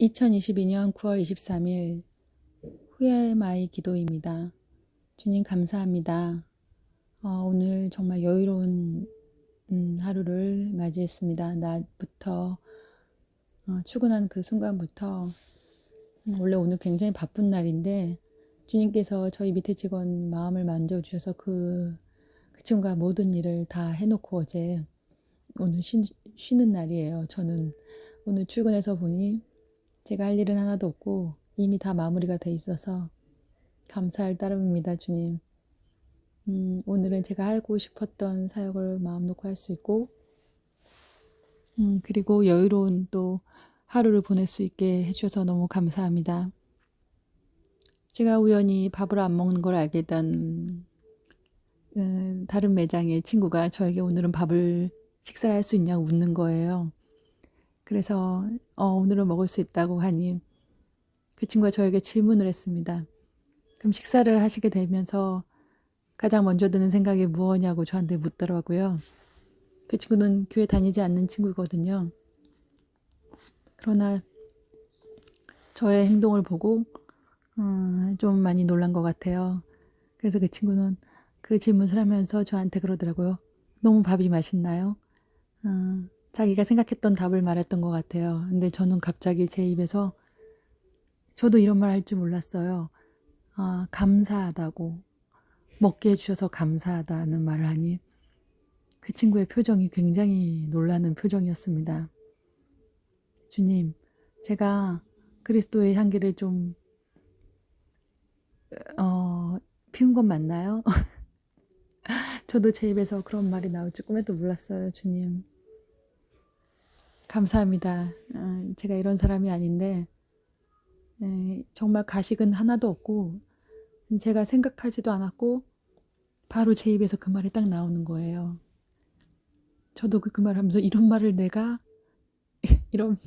2022년 9월 23일 후에마이 기도입니다. 주님 감사합니다. 어, 오늘 정말 여유로운 음, 하루를 맞이했습니다. 낮부터 어, 출근한 그 순간부터 음, 원래 오늘 굉장히 바쁜 날인데 주님께서 저희 밑에 직원 마음을 만져주셔서 그, 그 친구가 모든 일을 다 해놓고 어제 오늘 쉬, 쉬는 날이에요. 저는 오늘 출근해서 보니 제가 할 일은 하나도 없고 이미 다 마무리가 돼 있어서 감사할 따름입니다, 주님. 음, 오늘은 제가 하고 싶었던 사역을 마음 놓고 할 수 있고, 음, 그리고 여유로운 또 하루를 보낼 수 있게 해주셔서 너무 감사합니다. 제가 우연히 밥을 안 먹는 걸 알게 된 음, 다른 매장의 친구가 저에게 오늘은 밥을 식사를 할 수 있냐고 묻는 거예요. 그래서 어, 오늘은 먹을 수 있다고 하니 그 친구가 저에게 질문을 했습니다. 그럼 식사를 하시게 되면서 가장 먼저 드는 생각이 무엇냐고 저한테 묻더라고요. 그 친구는 교회 다니지 않는 친구거든요. 그러나 저의 행동을 보고 음, 좀 많이 놀란 것 같아요. 그래서 그 친구는 그 질문을 하면서 저한테 그러더라고요. 너무 밥이 맛있나요? 음, 자기가 생각했던 답을 말했던 것 같아요. 근데 저는 갑자기 제 입에서 저도 이런 말 할 줄 몰랐어요. 아, 감사하다고. 먹게 해주셔서 감사하다는 말을 하니 그 친구의 표정이 굉장히 놀라는 표정이었습니다. 주님, 제가 그리스도의 향기를 좀, 어, 피운 건 맞나요? 저도 제 입에서 그런 말이 나올 줄 꿈에도 몰랐어요, 주님. 감사합니다. 어, 제가 이런 사람이 아닌데 정말 가식은 하나도 없고 제가 생각하지도 않았고 바로 제 입에서 그 말이 딱 나오는 거예요. 저도 그, 그 말하면서 이런 말을 내가 이런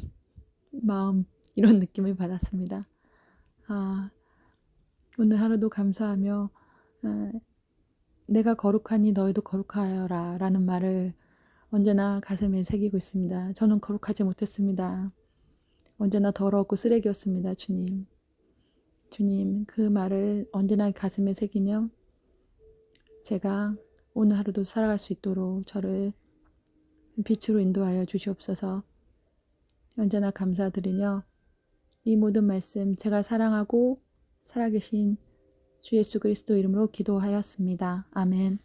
마음 이런 느낌을 받았습니다. 아 오늘 하루도 감사하며 내가 거룩하니 너희도 거룩하여라 라는 말을 언제나 가슴에 새기고 있습니다. 저는 거룩하지 못했습니다. 언제나 더러웠고 쓰레기였습니다, 주님. 주님, 그 말을 언제나 가슴에 새기며 제가 오늘 하루도 살아갈 수 있도록 저를 빛으로 인도하여 주시옵소서. 언제나 감사드리며 이 모든 말씀 제가 사랑하고 살아계신 주 예수 그리스도 이름으로 기도하였습니다. 아멘.